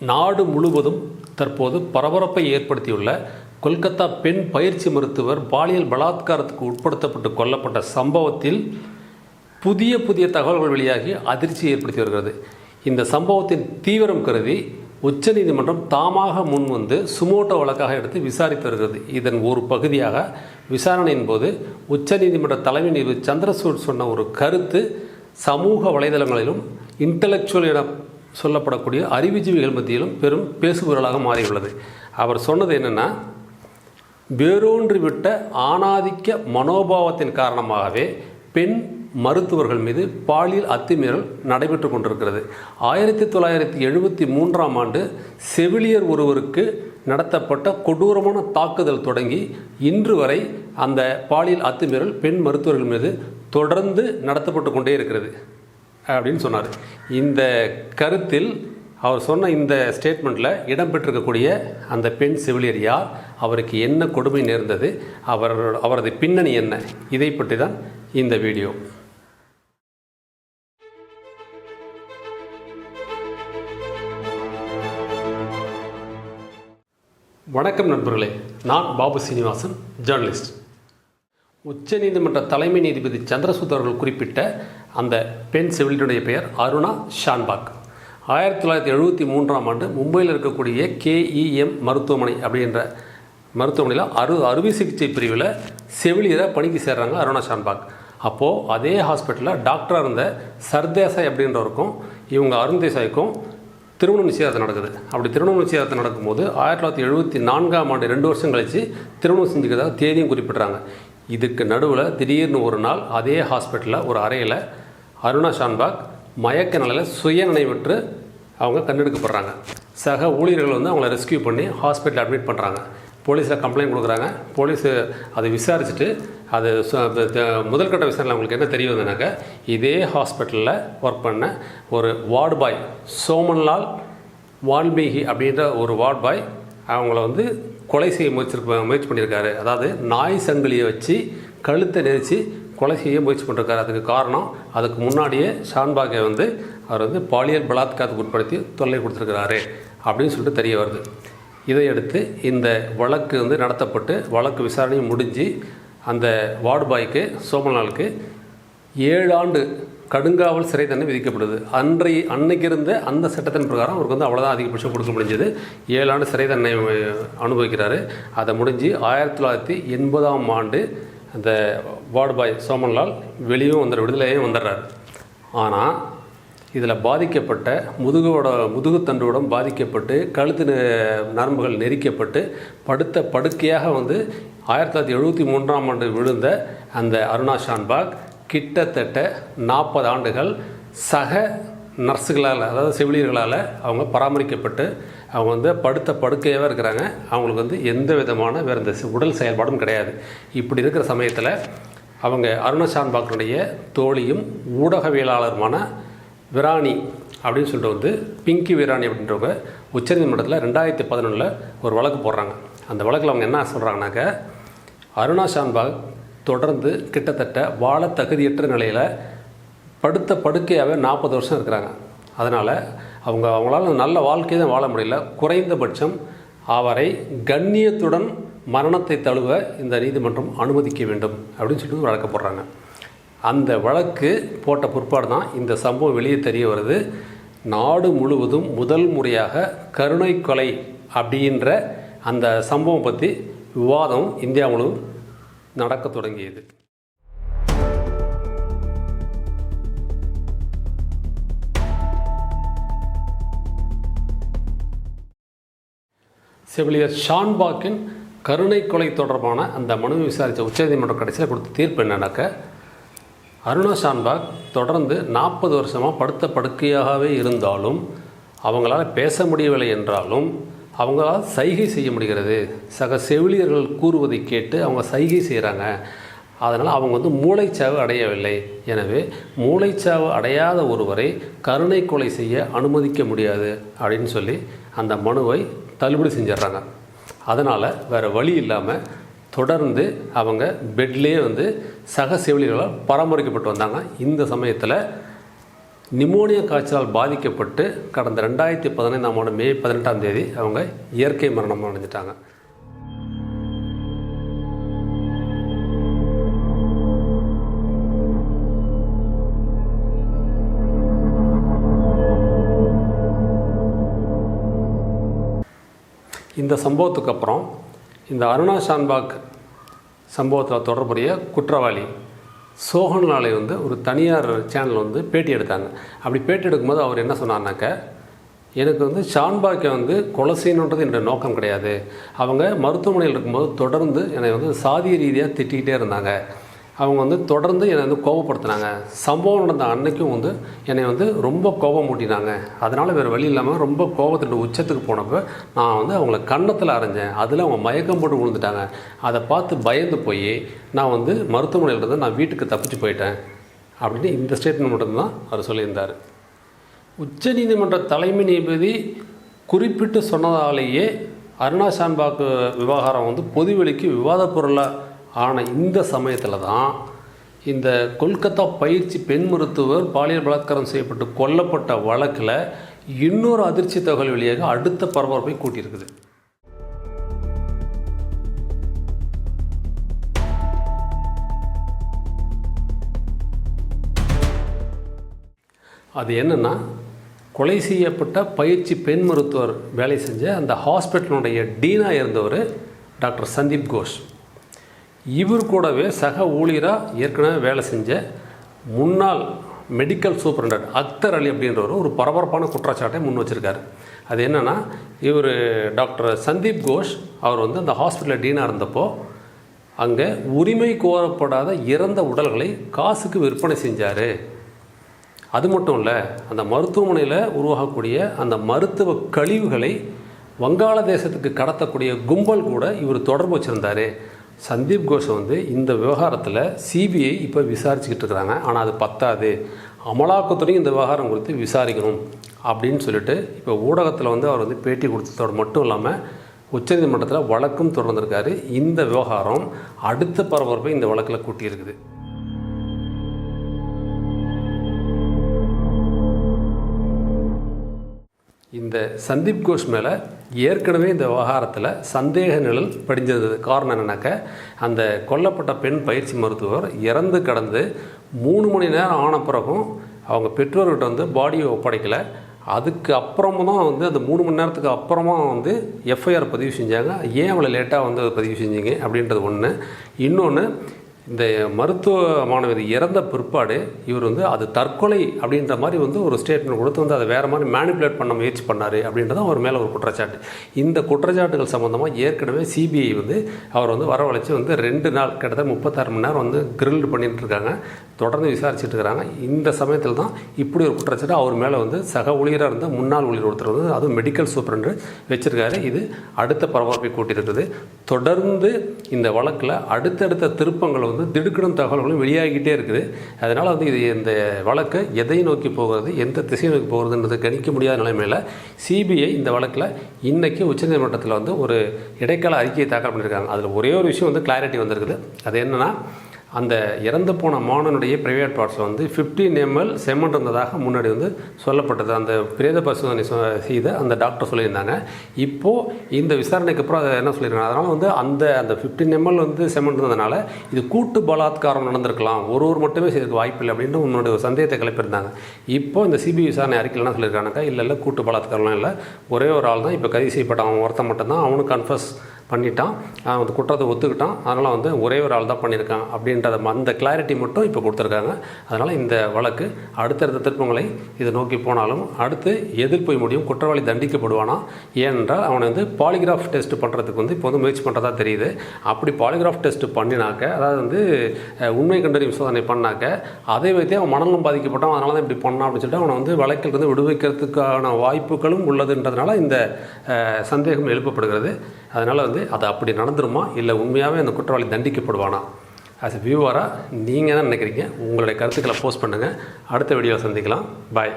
நாடு முழுவதும் தற்போது பரபரப்பை ஏற்படுத்தியுள்ள கொல்கத்தா பெண் பயிற்சி மருத்துவர் பாலியல் பலாத்காரத்துக்கு உட்படுத்தப்பட்டு கொல்லப்பட்ட சம்பவத்தில் புதிய புதிய தகவல்கள் வெளியாகி அதிர்ச்சி ஏற்படுத்தி வருகிறது. இந்த சம்பவத்தின் தீவிரம் கருதி உச்சநீதிமன்றம் தாமாக முன்வந்து சுமோட்டோ வழக்காக எடுத்து விசாரித்து வருகிறது. இதன் ஒரு பகுதியாக விசாரணையின் போது உச்சநீதிமன்ற தலைமை நீதிபதி சந்திரசூட் சொன்ன ஒரு கருத்து சமூக வலைதளங்களிலும் இன்டலெக்சுவல் என சொல்லப்படக்கூடிய அறிவுஜீவிகள் மத்தியிலும் பெரும் பேசுபொருளாக மாறியுள்ளது. அவர் சொன்னது என்னென்னா வேரூன்றி விட்ட ஆணாதிக்க மனோபாவத்தின் காரணமாகவே பெண் மருத்துவர்கள் மீது பாலியல் அத்துமீறல் நடைபெற்று கொண்டிருக்கிறது. ஆயிரத்தி தொள்ளாயிரத்தி எழுபத்தி மூன்றாம் ஆண்டு செவிலியர் ஒருவருக்கு நடத்தப்பட்ட கொடூரமான தாக்குதல் தொடங்கி இன்று வரை அந்த பாலியல் அத்துமீறல் பெண் மருத்துவர்கள் மீது தொடர்ந்து நடத்தப்பட்டு கொண்டே இருக்கிறது. அப்படின்னு சொன்னார். இந்த கருத்தில் அவர் சொன்ன இந்த ஸ்டேட்மெண்ட்டில் இடம்பெற்றிருக்கக்கூடிய அந்த பெண் செவிலியர் யார் அவருக்கு என்ன கொடுமை நேர்ந்தது அவர் அவரது பின்னணி என்ன இதை பற்றி தான் இந்த வீடியோ. வணக்கம் நண்பர்களே நான் பாபு சீனிவாசன் ஜேர்னலிஸ்ட். உச்சநீதிமன்ற தலைமை நீதிபதி சந்திரசூட் அவர்கள் குறிப்பிட்ட அந்த பெண் செவிலியருடைய பெயர் அருணா ஷான்பாக். ஆயிரத்தி தொள்ளாயிரத்தி எழுபத்தி மூன்றாம் ஆண்டு மும்பையில் இருக்கக்கூடிய கேஇஎம் மருத்துவமனை அப்படின்ற மருத்துவமனையில் அறு அறுவை சிகிச்சை பிரிவில் செவிலியரை பணிக்கு சேர்றாங்க அருணா ஷான்பாக். அப்போது அதே ஹாஸ்பிட்டலில் டாக்டராக இருந்த சர்தேசாய் அப்படின்றவருக்கும் இவங்க அருண்தேசாய்க்கும் திருமண நிச்சயதார்த்தம் நடக்குது. அப்படி திருமண நிச்சயதார்த்தம் நடக்கும்போது ஆயிரத்தி தொள்ளாயிரத்தி எழுபத்தி நான்காம் ஆண்டு ரெண்டு வருஷம் கழித்து திருமணம் செஞ்சுக்கிறதா தேதியும் குறிப்பிட்றாங்க. இதுக்கு நடுவில் திடீர்னு ஒரு நாள் அதே ஹாஸ்பிட்டலில் ஒரு அறையில் அருணா ஷான்பாக் மயக்க நிலையில் சுய நினைவற்று அவங்க கண்டெடுக்கப்படுறாங்க சக ஊழியர்கள் வந்து அவங்கள ரெஸ்கியூ பண்ணி ஹாஸ்பிட்டல் அட்மிட் பண்ணுறாங்க போலீஸில் கம்ப்ளைண்ட் கொடுக்குறாங்க. போலீஸு அதை விசாரிச்சுட்டு அது சு- த- முதல்கட்ட விசாரணை அவங்களுக்கு என்ன தெரிய வந்ததுனாக்கா இதே ஹாஸ்பிட்டலில் ஒர்க் பண்ண ஒரு வார்டு பாய் சோமன்லால் வால்மீகி அப்படின்ற ஒரு வார்டு பாய் அவங்கள வந்து கொலை செய்ய முயற்சி முயற்சி பண்ணியிருக்காரு. அதாவது நாய் சங்கிலியை வச்சு கழுத்தை நெரிச்சு கொலை செய்ய முயற்சி பண்ணிருக்காரு. அதுக்கு காரணம் அதுக்கு முன்னாடியே ஷான்பாகை வந்து அவர் வந்து பாலியல் பலாத்காரத்துக்கு உட்படுத்தி தொல்லை கொடுத்துருக்கிறாரு அப்படின்னு சொல்லிட்டு தெரிய வருது. இதையடுத்து இந்த வழக்கு வந்து நடத்தப்பட்டு வழக்கு விசாரணை முடிஞ்சு அந்த வார்டு பாய்க்கு சோமநாளுக்கு ஏழு ஆண்டு கடுங்காவல் சிறை தண்டனை விதிக்கப்படுது. அன்றைய அன்னைக்கு இருந்த அந்த சட்டத்தின் பிரகாரம் அவருக்கு வந்து அவ்வளோதான் அதிகபட்சம் கொடுக்க முடிஞ்சது. ஏழு ஆண்டு சிறை தண்டனை அனுபவிக்கிறாரு. அதை முடிஞ்சு ஆயிரத்தி தொள்ளாயிரத்தி எண்பதாம் ஆண்டு அந்த வார்டு பாய் சோமன்லால் வெளியும் வந்துடுற விடுதலையும் வந்துடுறாரு. ஆனால் இதில் பாதிக்கப்பட்ட முதுகோட முதுகுத்தண்டுவோடும் பாதிக்கப்பட்டு கழுத்து நரம்புகள் நெரிக்கப்பட்டு படுத்த படுக்கையாக வந்து ஆயிரத்தி தொள்ளாயிரத்தி எழுபத்தி மூன்றாம் ஆண்டு விழுந்த அந்த அருணா ஷான்பாக் கிட்டத்தட்ட நாற்பது ஆண்டுகள் சக நர்ஸுகளால் அதாவது செவிலியர்களால் அவங்க பராமரிக்கப்பட்டு அவங்க வந்து படுத்த படுக்கையாகவே இருக்கிறாங்க. அவங்களுக்கு வந்து எந்த விதமான வேறு இந்த உடல் செயல்பாடும் கிடையாது. இப்படி இருக்கிற சமயத்தில் அவங்க அருணசான் ஷான்பாக்கினுடைய தோழியும் ஊடகவியலாளருமான விராணி அப்படின்னு சொல்லிட்டு வந்து பிங்கி விராணி அப்படின்றவங்க உச்சநீதிமன்றத்தில் ரெண்டாயிரத்தி பதினொன்றில் ஒரு வழக்கு போடுறாங்க. அந்த வழக்கில் அவங்க என்ன சொல்கிறாங்கனாக்க அருணா ஷான்பாக் தொடர்ந்து கிட்டத்தட்ட வாழ தகுதியற்ற நிலையில் படுத்த படுக்கையாகவே நாற்பது வருஷம் இருக்கிறாங்க. அதனால் அவங்க அவங்களால நல்ல வாழ்க்கையை தான் வாழ முடியல. குறைந்தபட்சம் அவரை கண்ணியத்துடன் மரணத்தை தழுவ இந்த நீதிமன்றம் அனுமதிக்க வேண்டும் அப்படின்னு சொல்லிட்டு வழக்கப்படுறாங்க வழக்கு போடுறாங்க. அந்த வழக்கு போட்ட பிற்பாடு தான் இந்த சம்பவம் வெளியே தெரிய வருது. நாடு முழுவதும் முதல் முறையாக கருணை கொலை அப்படின்ற அந்த சம்பவம் பற்றி விவாதம் இந்தியா முழுவதும் நடக்க தொடங்கியது. செவிலியர் ஷான்பாக்கின் கருணை கொலை தொடர்பான அந்த மனுவை விசாரித்த உச்சநீதிமன்றம் கடைசியில் கொடுத்த தீர்ப்பு என்னன்னாக்க அருணா ஷான்பாக் தொடர்ந்து நாற்பது வருஷமாக படுத்த படுக்கையாகவே இருந்தாலும் அவங்களால பேச முடியவில்லை என்றாலும் அவங்களால் சைகை செய்ய முடிகிறது. சக செவிலியர்கள் கூறுவதை கேட்டு அவங்க சைகை செய்கிறாங்க அதனால் அவங்க வந்து மூளைச்சாவு அடையவில்லை. எனவே மூளைச்சாவு அடையாத ஒருவரை கருணை கொலை செய்ய அனுமதிக்க முடியாது அப்படின்னு சொல்லி அந்த மனுவை தள்ளுபடி செஞ்சிடுறாங்க. அதனால் வேறு வழி இல்லாமல் தொடர்ந்து அவங்க பெட்லேயே வந்து சக செவிலியர்களால் பராமரிக்கப்பட்டு வந்தாங்க. இந்த சமயத்தில் நிமோனியா காய்ச்சலால் பாதிக்கப்பட்டு கடந்த ரெண்டாயிரத்தி பதினைந்தாம் ஆண்டு மே பதினெட்டாம் தேதி அவங்க இயற்கை மரணம் அடைஞ்சிட்டாங்க. இந்த சம்பவத்துக்கு அப்புறம் இந்த அருணா ஷான்பாக் சம்பவத்தில் தொடர்புடைய குற்றவாளி சோகன்லாலை வந்து ஒரு தனியார் சேனல் வந்து பேட்டி எடுத்தாங்க. அப்படி பேட்டி எடுக்கும்போது அவர் என்ன சொன்னார்னாக்க எனக்கு வந்து ஷான்பாக்கை வந்து கொலை செய்யணுன்றது என்னுடைய நோக்கம் கிடையாது. அவங்க மருத்துவமனையில் இருக்கும்போது தொடர்ந்து என்னை வந்து சாதிய ரீதியாக திட்டிக்கிட்டே இருந்தாங்க. அவங்க வந்து தொடர்ந்து என்னை வந்து கோபப்படுத்தினாங்க. சம்பவம் நடந்த அன்னைக்கும் வந்து என்னை வந்து ரொம்ப கோபம் மூட்டினாங்க அதனால் வேறு வழி இல்லாமல் ரொம்ப கோபத்திட்டு உச்சத்துக்கு போனப்போ நான் வந்து அவங்கள கன்னத்தில் அரைஞ்சேன். அதில் அவங்க மயக்கம் போட்டு விழுந்துட்டாங்க. அதை பார்த்து பயந்து போய் நான் வந்து மருத்துவமனையில் இருந்து நான் வீட்டுக்கு தப்பிச்சு போயிட்டேன். அப்படின்னு இந்த ஸ்டேட்மெண்ட் மட்டும்தான் அவர் சொல்லியிருந்தார். உச்சநீதிமன்ற தலைமை நீதிபதி குறிப்பிட்டு சொன்னதாலேயே அருணா ஷான்பாக் விவகாரம் வந்து பொதுவெளிக்கு விவாதப் பொருளாக ஆனால் இந்த சமயத்தில் தான் இந்த கொல்கத்தா பயிற்சி பெண் மருத்துவர் பாலியல் பலாத்காரம் செய்யப்பட்டு கொல்லப்பட்ட வழக்கில் இன்னொரு அதிர்ச்சி தகவல் வழியாக அடுத்த பரபரப்பை கூட்டியிருக்குது. அது என்னென்னா கொலை செய்யப்பட்ட பயிற்சி பெண் மருத்துவர் வேலை செஞ்ச அந்த ஹாஸ்பிட்டலுடைய டீனாக இருந்தவர் டாக்டர் சந்தீப் கோஷ். இவர் கூடவே சக ஊழியராக ஏற்கனவே வேலை செஞ்ச முன்னாள் மெடிக்கல் சூப்பரண்டர் அக்தர் அலி அப்படின்றவர் ஒரு பரபரப்பான குற்றச்சாட்டை முன் வச்சிருக்காரு. அது என்னென்னா இவர் டாக்டர் சந்தீப் கோஷ் அவர் வந்து அந்த ஹாஸ்பிட்டலில் டீனாக இருந்தப்போ அங்கே உரிமை கோரப்படாத இறந்த உடல்களை காசுக்கு விற்பனை செஞ்சார். அது மட்டும் இல்லை அந்த மருத்துவமனையில் உருவாகக்கூடிய அந்த மருத்துவ கழிவுகளை வங்காளதேசத்துக்கு கடத்தக்கூடிய கும்பல் கூட இவர் தொடர்பு வச்சுருந்தார். சந்தீப் கோஷ் வந்து இந்த விவகாரத்தில் சிபிஐ இப்போ விசாரிச்சுக்கிட்டு இருக்கிறாங்க. ஆனால் அது பத்தாது. அமலாக்கத்துறையும் இந்த விவகாரம் குறித்து விசாரிக்கணும் அப்படின்னு சொல்லிட்டு இப்போ ஊடகத்தில் வந்து அவர் வந்து பேட்டி கொடுத்ததோடு மட்டும் இல்லாமல் உச்சநீதிமன்றத்தில் வழக்கும் தொடர்ந்திருக்காரு. இந்த விவகாரம் அடுத்த பரபரப்பை இந்த வழக்கில் கூட்டியிருக்குது. இந்த சந்தீப் கோஷ் மேலே ஏற்கனவே இந்த விவகாரத்தில் சந்தேக நிழல் படிஞ்சிருந்தது காரணம் என்னன்னாக்க அந்த கொல்லப்பட்ட பெண் பயிற்சி மருத்துவர் இறந்து கடந்து மூணு மணி நேரம் ஆன பிறகும் அவங்க பெற்றோர்கிட்ட வந்து பாடியை ஒப்படைக்கலை. அதுக்கு அப்புறமா தான் வந்து அந்த மூணு மணி நேரத்துக்கு அப்புறமா வந்து எஃப்ஐஆர் பதிவு செஞ்சாங்க. ஏன் அவ்வளோ லேட்டாக வந்து பதிவு செஞ்சீங்க அப்படின்றது ஒன்று இன்னொன்று இந்த மருத்துவ மாணவி இறந்த பிற்பாடு இவர் வந்து அது தற்கொலை அப்படின்ற மாதிரி வந்து ஒரு ஸ்டேட்மெண்ட் கொடுத்து வந்து அதை வேறு மாதிரி மேனிப்புலேட் பண்ண முயற்சி பண்ணார் அப்படின்றது அவர் மேலே ஒரு குற்றச்சாட்டு. இந்த குற்றச்சாட்டுகள் சம்மந்தமாக ஏற்கனவே சிபிஐ வந்து அவர் வந்து வரவழைச்சு வந்து ரெண்டு நாள் கிட்டத்தட்ட முப்பத்தாறு மணி நேரம் வந்து கிரில்டு பண்ணிட்டு இருக்காங்க. தொடர்ந்து விசாரிச்சுட்டு இருக்கிறாங்க. இந்த சமயத்தில் தான் இப்படி ஒரு குற்றச்சாட்டு அவர் மேலே வந்து சக ஊழியராக இருந்த முன்னாள் ஊழியர் ஒருத்தர் வந்து அதுவும் மெடிக்கல் சூப்பரண்டு வச்சுருக்காரு. இது அடுத்த பரபரப்பை கூட்டியிருக்குது தொடர்ந்து இந்த வழக்கில் அடுத்தடுத்த திருப்பங்கள் வந்து திடுக்கிடும் தகவல்களும் வெளியாகிக்கிட்டே இருக்குது. அதனால் வந்து இது இந்த வழக்கு எதை நோக்கி போகிறது எந்த திசையை நோக்கி போகிறதுன்றது கணிக்க முடியாத நிலைமையில் சிபிஐ இந்த வழக்கில் இன்றைக்கி உச்சநீதிமன்றத்தில் வந்து ஒரு இடைக்கால அறிக்கையை தாக்கல் பண்ணியிருக்காங்க. அதில் ஒரே ஒரு விஷயம் வந்து கிளாரிட்டி வந்திருக்குது. அது என்னென்னா அந்த இறந்து போன மாணவனுடைய பிரைவேட் பார்ட்ஸில் வந்து 15 எம்எல் செமெண்ட் இருந்ததாக முன்னாடி வந்து சொல்லப்பட்டது. அந்த பிரேத பரிசோதனை செய்த அந்த டாக்டர் சொல்லியிருந்தாங்க. இப்போது இந்த விசாரணைக்கு அப்புறம் அதை என்ன சொல்லியிருக்காங்க? அதனால் வந்து அந்த அந்த 15 எம்எல் வந்து செமெண்ட் இருந்ததுனால இது கூட்டு பலாத்காரம் நடந்திருக்கலாம். ஒருவர் மட்டுமே செய்யறதுக்கு வாய்ப்பு இல்லை அப்படின்னு உன்னோட சந்தேகத்தை கிளப்பியிருந்தாங்க. இப்போ இந்த சிபிஐ விசாரணை அறிக்கையில் என்ன சொல்லியிருக்காங்கக்கா இல்லை இல்லை கூட்டு பலாத்காரம்லாம் இல்லை. ஒரே ஒரு ஆள் தான் இப்போ கைது செய்யப்பட்ட அவன் ஒருத்தன் மட்டும்தான். அவனுக்கு கன்ஃபஸ் பண்ணிட்டான். அவன் அந்த குற்றத்தை ஒத்துக்கிட்டான். அதனால் வந்து ஒரே ஒரு ஆள் தான் பண்ணியிருக்கான் அப்படின்றத ம- அந்த கிளாரிட்டி மட்டும் இப்போ கொடுத்துருக்காங்க. அதனால் இந்த வழக்கு அடுத்தடுத்த திருப்பங்களை இதை நோக்கி போனாலும் அடுத்து எதிர் போய் முடியும். குற்றவாளி தண்டிக்கப்படுவானா ஏனென்றால் அவனை வந்து பாலிகிராஃப் டெஸ்ட் பண்ணுறதுக்கு வந்து இப்போ வந்து முயற்சி பண்ணுறதா தெரியுது. அப்படி பாலிகிராஃப் டெஸ்ட் பண்ணினாக்க அதாவது வந்து உண்மை கண்டறியும் சோதனை பண்ணாக்க அதை வைத்து அவன் மனநலம் பாதிக்கப்பட்டான். அதனால தான் இப்படி பண்ணான் அப்படின்னு சொல்லிட்டு அவனை வந்து வழக்கில் இருந்து விடுவிக்கிறதுக்கான வாய்ப்புகளும் உள்ளதுன்றதுனால இந்த சந்தேகம் எழுப்பப்படுகிறது. அதனால் வந்து அது அப்படி நடந்துருமா? இல்லை உண்மையாகவே அந்த குற்றவாளி தண்டிக்கப்படுவானா? ஆஸ் எ வியூவராக நீங்கள் என்ன நினைக்கிறீங்க? உங்களுடைய கருத்துக்களை போஸ்ட் பண்ணுங்கள் அடுத்த வீடியோ சந்திக்கலாம். பாய்